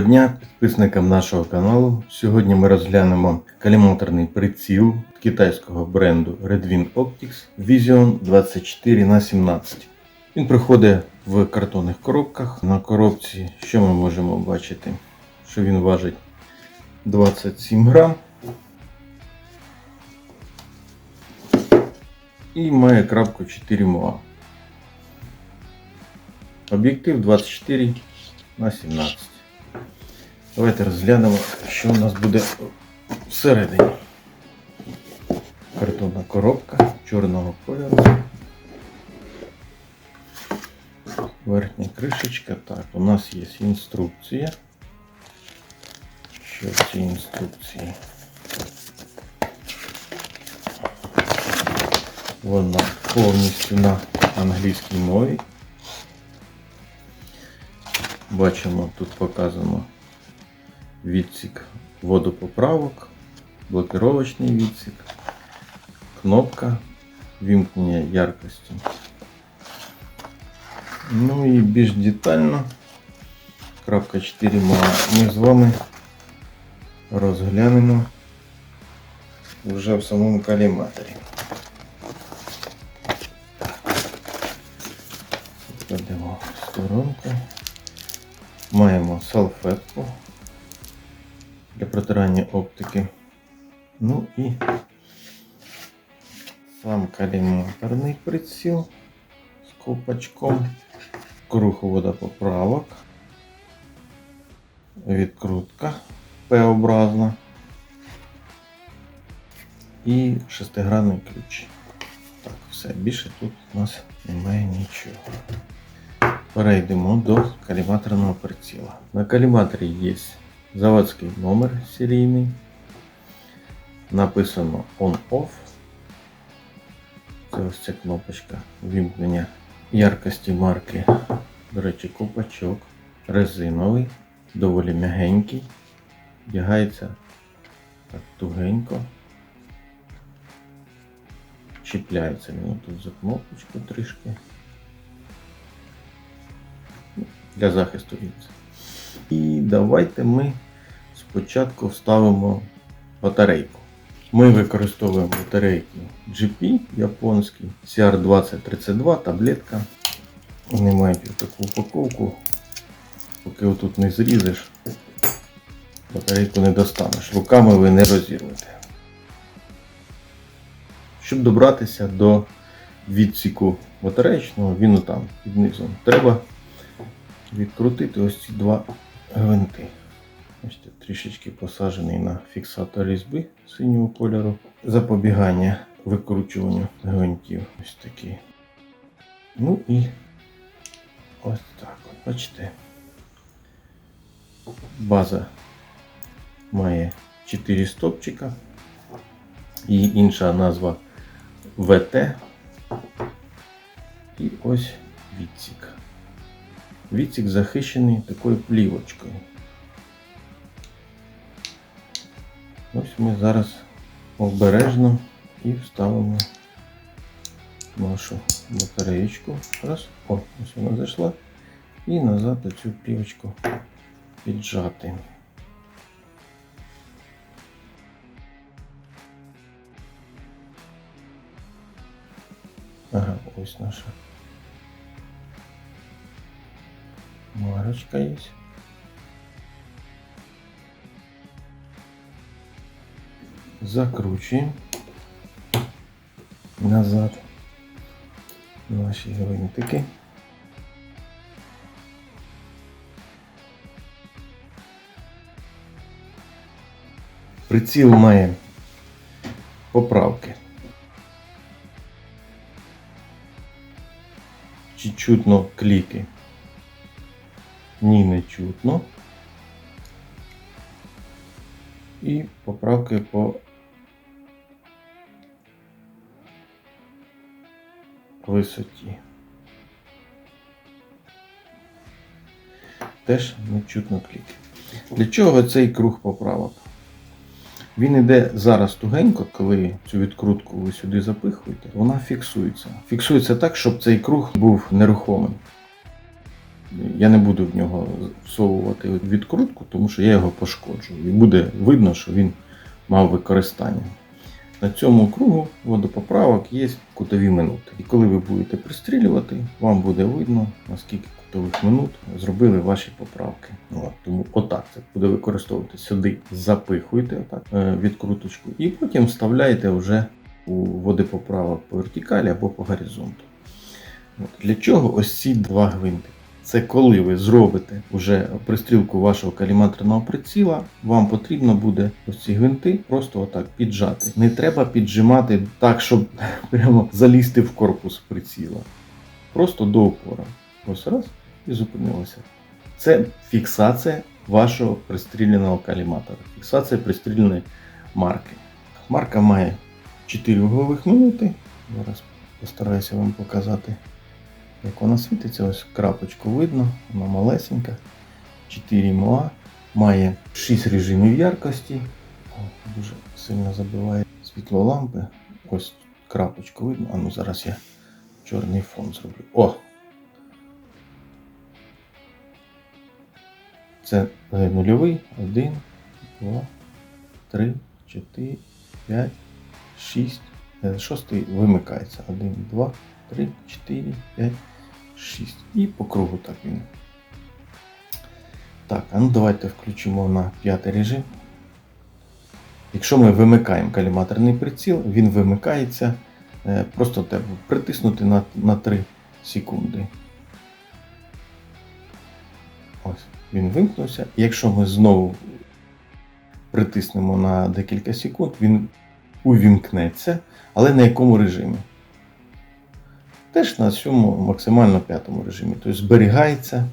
Доброго дня підписникам нашого каналу. Сьогодні ми розглянемо каліматорний приціл китайського бренду Redwin Optics Vision 24 на 17 Він приходить в картонних коробках. На коробці, що ми можемо бачити? Що він важить 27 грам. І має крапку 4 МОА. Об'єктив 24 на 17. Давайте розглянемо, що у нас буде всередині. Картонна коробка чорного кольору. Верхня кришечка. Так, у нас є інструкція. Що в цій інструкції? Вона повністю на англійській мові. Бачимо, тут показано відсік водопоправок, блокировочний відсік, кнопка вімкнення яркості. Ну і більш детально, крапка 4 ми з вами розглянемо вже в самому каліматорі. Кладемо в сторонку. Маємо салфетку для протирання оптики. Ну і сам каліматорний приціл з ковпачком, круг водопоправок, відкрутка П-образна і шестигранний ключ. Так, все, більше тут у нас немає нічого. Перейдемо до каліматорного приціла. На каліматорі є заводський номер серійний. Написано On-Off. Це ось ця кнопочка вімкнення яркості марки. До речі, копачок резиновий, доволі м'ягенький. Вдягається так тугенько. Чіпляється він тут за кнопочку трішки. Для захисту лінзи. І давайте ми спочатку вставимо батарейку. Ми використовуємо батарейки GP японські, CR2032 таблетка. Вони мають таку упаковку. Поки отут не зрізеш, батарейку не достанеш. Руками ви не розірвете. Щоб добратися до відсіку батареєчного, він там під низом. Треба відкрутити ось ці два гвинти. Ось трішечки посаджений на фіксатор різьби синього кольору. Запобігання викручуванню гвинтів. Ось такі. Ну і ось так. От, бачите. База має 4 стопчика. І інша назва ВТ. І ось відсік. Відсік захищений такою плівочкою. Ось ми зараз обережно і вставимо нашу батареєчку. Раз, о, ось вона зайшла. І назад цю плівочку піджати. Ага, ось наша марочка есть. Закручиваем назад наші гвинтики. Приціл має поправки. Чи чутно кліки? Ні, не чутно. І поправки по висоті. Теж не чутно кліки. Для чого цей круг поправок? Він іде зараз тугенько, коли цю відкрутку ви сюди запихуєте, вона фіксується. Фіксується так, щоб цей круг був нерухомий. Я не буду в нього всовувати відкрутку, тому що я його пошкоджу. І буде видно, що він мав використання. На цьому кругу водопоправок є кутові минути. І коли ви будете пристрілювати, вам буде видно, наскільки кутових минут зробили ваші поправки. От, тому отак це буде використовувати сюди, запихуєте отак, е, відкруточку, і потім вставляєте вже у водопоправок по вертикалі або по горизонту. От. Для чого ось ці два гвинти? Це коли ви зробите вже пристрілку вашого каліматорного приціла, вам потрібно буде ось ці гвинти просто отак піджати. Не треба піджимати так, щоб прямо залізти в корпус приціла. Просто до опора. Ось раз і зупинилося. Це фіксація вашого пристріляного каліматора. Фіксація пристріляної марки. Марка має 4 углових минути. Зараз постараюся вам показати, як вона світиться. Ось крапочку видно, вона малесенька. 4 МОА. Має 6 режимів яркості. О, дуже сильно забиває світло лампи. Ось крапочку видно. А ну зараз я чорний фон зроблю. О! Це е, нульовий, 1, 2, 3, 4, 5, 6. Е, Шостий вимикається. 1, 2, 3, 4, 5, 6. І по кругу так він. Так, а ну давайте включимо на п'ятий режим. Якщо ми вимикаємо каліматорний приціл, він вимикається. е, Просто треба притиснути на, на 3 секунди. Ось, він вимкнувся. Якщо ми знову притиснемо на декілька секунд, він увімкнеться, але на якому режимі? Теж на цьому максимально п'ятому режимі. Тобто зберігається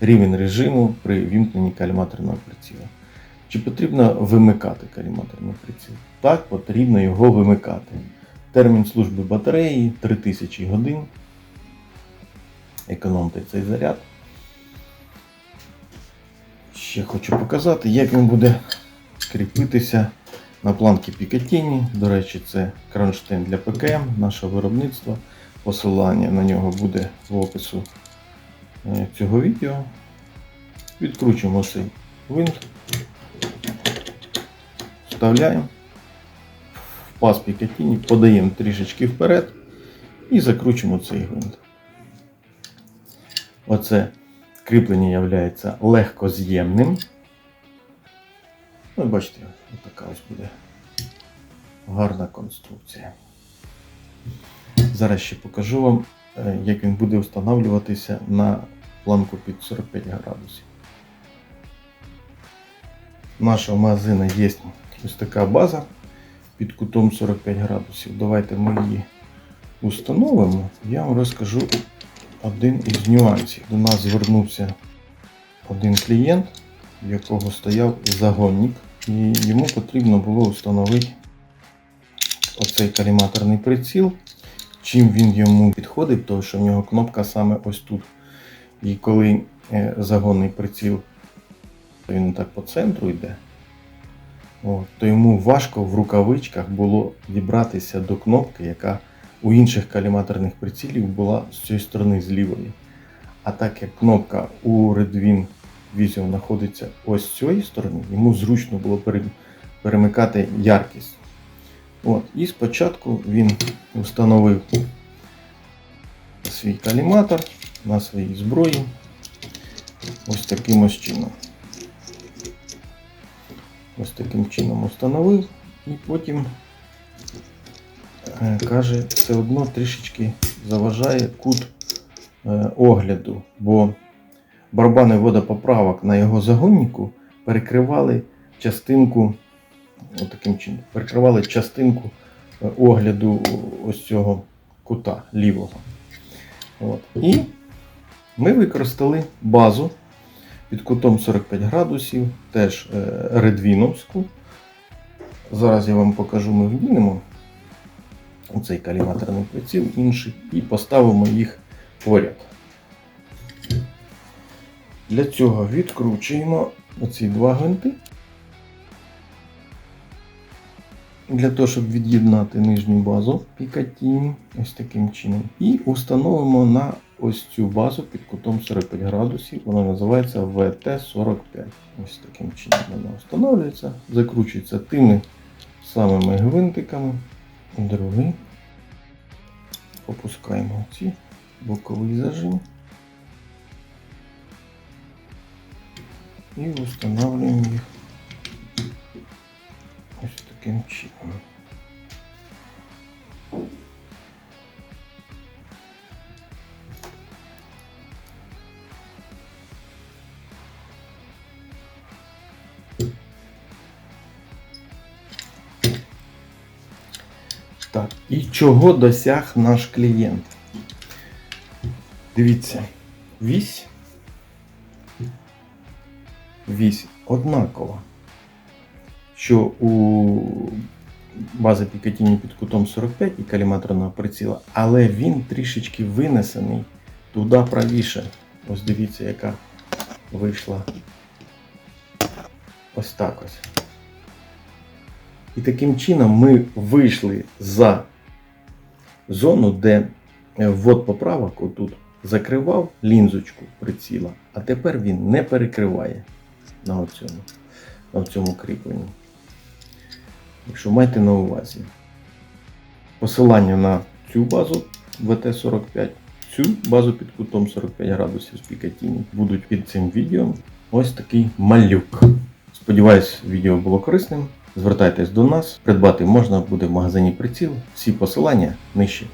рівень режиму при вімкненні каліматорного приціла. Чи потрібно вимикати каліматорний приціл? Так, потрібно його вимикати. Термін служби батареї 3000 годин. Економте цей заряд. Ще хочу показати, як він буде кріпитися на планки Picatinny. До речі, це кронштейн для ПКМ, нашого виробництва. Посилання на нього буде в опису е, цього відео. Відкручуємо цей винт. Вставляємо в паз Picatinny, подаємо трішечки вперед і закручуємо цей гвинт. Оце кріплення є легкоз'ємним. Ну, бачите, така ось буде гарна конструкція. Зараз ще покажу вам, е, як він буде встановлюватися на планку під 45 градусів. У нашого магазину є ось така база під кутом 45 градусів. Давайте ми її установимо. Я вам розкажу один із нюансів. До нас звернувся один клієнт, в якого стояв загонник, і йому потрібно було встановити оцей каліматорний приціл. Чим він йому підходить, тому що в нього кнопка саме ось тут. І коли е, загонний приціл він так по центру йде, от, то йому важко в рукавичках було дібратися до кнопки, яка у інших каліматорних прицілів була з цієї сторони з лівої. А так як кнопка у Redwin Vision знаходиться ось з цієї сторони, йому зручно було перемикати яркість. От. І спочатку він встановив свій каліматор на своїй зброї ось таким ось чином. Ось таким чином встановив і потім е, каже, все одно трішечки заважає кут е, огляду, бо барабани водопоправок на його загоннику перекривали частинку отаким чином, перекривали частинку е, огляду ось цього кута лівого. От. І ми використали базу під кутом 45 градусів, теж е, редвіновську. Зараз я вам покажу, ми вдінемо оцей каліматорний приціл інший і поставимо їх поряд. Для цього відкручуємо оці два гвинти. Для того, щоб від'єднати нижню базу Picatinny ось таким чином. І установимо на ось цю базу під кутом 45 градусів. Вона називається VT45. Ось таким чином вона встановлюється, закручується тими самими гвинтиками. Другий. Опускаємо ці боковий зажим. І встановлюємо їх таким чином. Так, і чого досяг наш клієнт? Дивіться, вісь. Вісь однакова. Що у бази Пікатіні під кутом 45 і каліматорного приціла, але він трішечки винесений туди правіше. Ось дивіться, яка вийшла. Ось так ось. І таким чином ми вийшли за зону, де е, ввод поправок отут закривав лінзочку приціла, а тепер він не перекриває на оцьому, на цьому кріпленні. Якщо майте на увазі посилання на цю базу VT45, цю базу під кутом 45 градусів з Пікатіні будуть під цим відео. Ось такий малюк. Сподіваюсь, відео було корисним. Звертайтесь до нас, придбати можна буде в магазині приціл. Всі посилання нижче